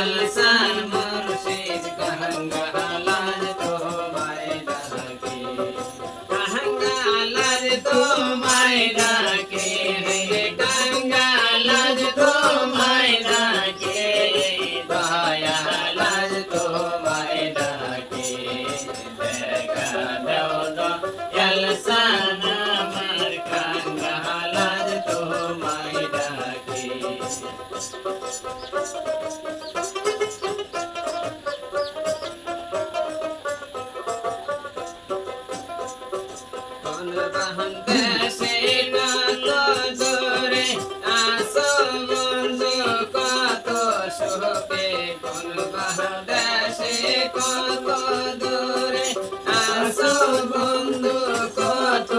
জলসান মুর্শিদ কাঙ্গালাজ তোমায় ডাকে কাঙ্গালাজ তোমায় ডাকে রে কাঙ্গালাজ তোমায় ডাকে দয়ালাজ তোমায় ডাকে সুখে কোন বাহন দেশে কত দূরে আসো বন্ধু, কত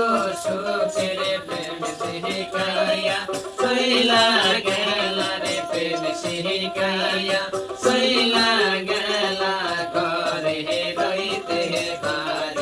সুখে রে প্রেম শিখাইয়া সইলা গেলা রে প্রেম শিখাইয়া সইলা করে রইতে পারি।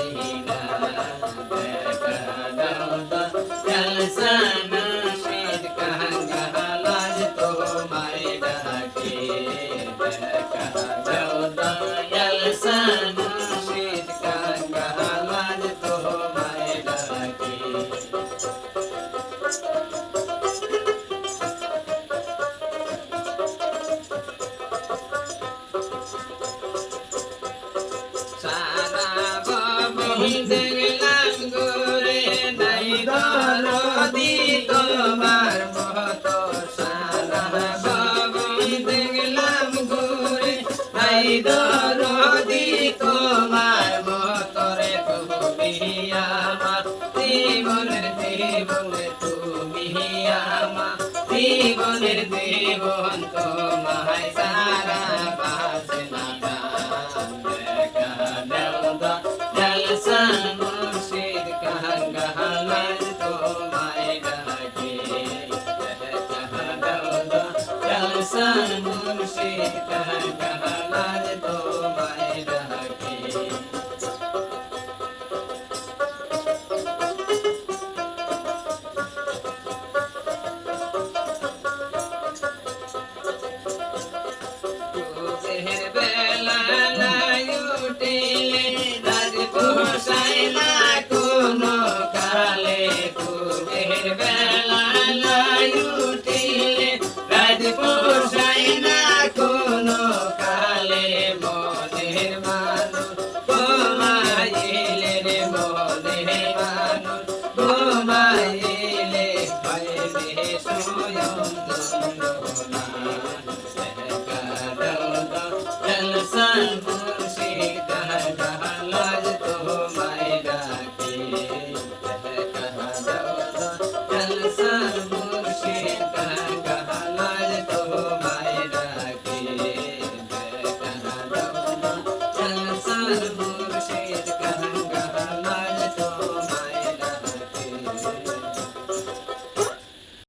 জীবনের জীবন তোমায় সারা 응.